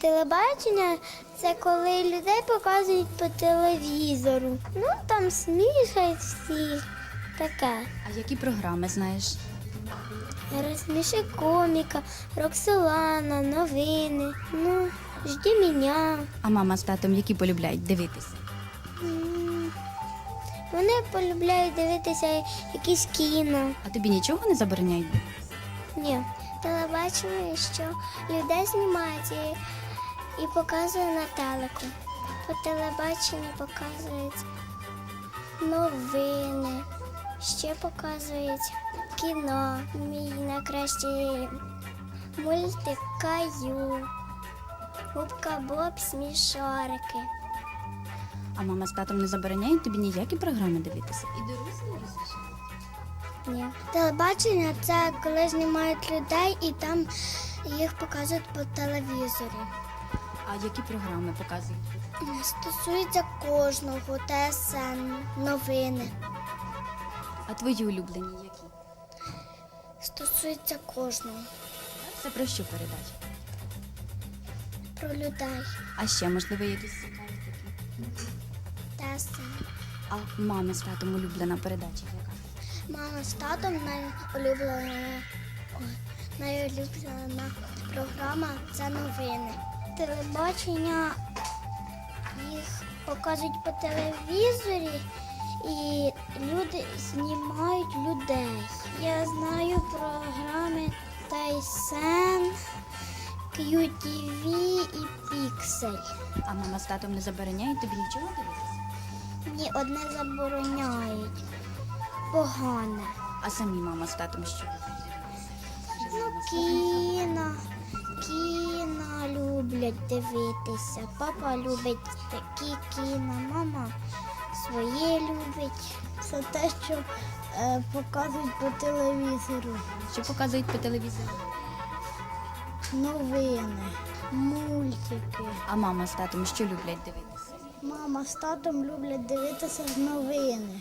Телебачення це коли людей показують по телевізору. Ну там смішать всі. Таке. А які програми знаєш? Розсміши коміка, Роксолана, новини. Ну, жді мене. А мама з татом які полюбляють дивитися? М, Вони полюбляють дивитися якісь кіно. А тобі нічого не забороняють? Ні. Телебачення, що людей знімають і, і показує на телеку. По телебаченню показують новини, ще показують кіно. Мій найкращий мультик Каю. Губка Боб смішарики. А мама з татом не забороняють тобі ніякі програми дивитися? І дорослі Ні. Телебачення це коли знімають людей і там їх показують по телевізорі. А які програми показують? Стосується кожного ТСН, новини. А твої улюблені які? Стосується кожного Це про що передача? про людей. А ще, можливо, якісь цікаві такі? ТСН. А мами з татом улюблена передача яка? Мама з татом найулюблена, найулюблена програма це новини. Телебачення їх показують по телевізорі і люди знімають людей. Я знаю програми Тайсен, QTV і Піксель. А мама з татом не забороняють тобі нічого дивитися? Ні, одне забороняють. Погане. А самі мама з татом що? Ну, люблять дивитися. Папа любить такі кіно, мама своє любить. Це те, що е, показують по телевізору. Що показують по телевізору? Новини, мультики. А мама з татом що люблять дивитися? Мама з татом люблять дивитися новини.